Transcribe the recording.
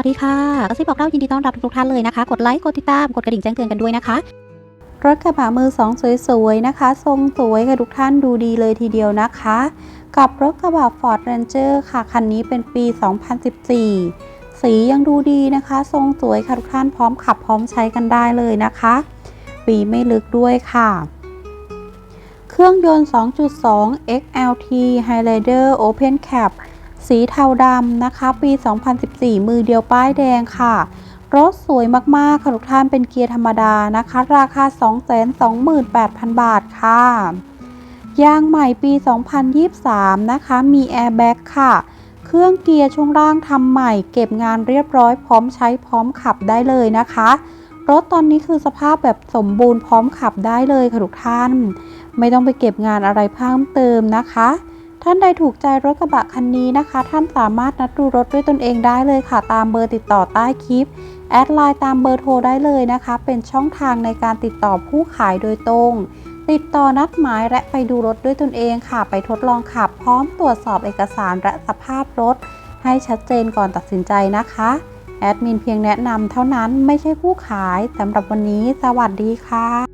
วัสดีค่ะกระซิบบอกเล่ายินดีต้อนรับทุกท่านเลยนะคะ กดไลค์ กดติดตาม กดกระดิ่งแจ้งเตือนกันด้วยนะคะ รถกระบะมือสองสวยๆนะคะ ทรงสวยค่ะทุกท่านดูดีเลยทีเดียวนะคะ กับรถกระบะ Ford Ranger ค่ะ คันนี้เป็นปี 2014 สียังดูดีนะคะ ทรงสวยค่ะทุกท่านพร้อมขับพร้อมใช้กันได้เลยนะคะปีไม่ลึกด้วยค่ะ เครื่องยนต์ 2.2 XLT Highlander Open Cap สีเทาดำนะคะ ปี 2014 มือเดียวป้ายแดงค่ะ รถสวยมากๆ ค่ะทุกท่านเป็นเกียร์ธรรมดานะคะ ราคา 228,000 บาทค่ะ ยางใหม่ปี 2023 นะคะ มีแอร์แบ็กค่ะ เครื่องเกียร์ช่วงล่างทำใหม่ เก็บงานเรียบร้อยพร้อมใช้พร้อมขับได้เลยนะคะ รถตอนนี้คือสภาพแบบสมบูรณ์พร้อมขับได้เลยค่ะทุกท่าน ไม่ต้องไปเก็บงานอะไรเพิ่มเติมนะคะ ท่านใดถูกใจรถกระบะคันนี้นะคะ ท่านสามารถนัดดูรถด้วยตนเองได้เลยค่ะ ตามเบอร์ติดต่อใต้คลิป แอดไลน์ตามเบอร์โทรได้เลยนะคะ เป็นช่องทางในการติดต่อผู้ขายโดยตรง ติดต่อนัดหมายและไปดูรถด้วยตนเองค่ะ ไปทดลองขับ พร้อมตรวจสอบเอกสารและสภาพรถ ให้ชัดเจนก่อนตัดสินใจนะคะแอดมินเพียงแนะนำเท่านั้นไม่ใช่ผู้ขายสำหรับวันนี้ สวัสดีค่ะ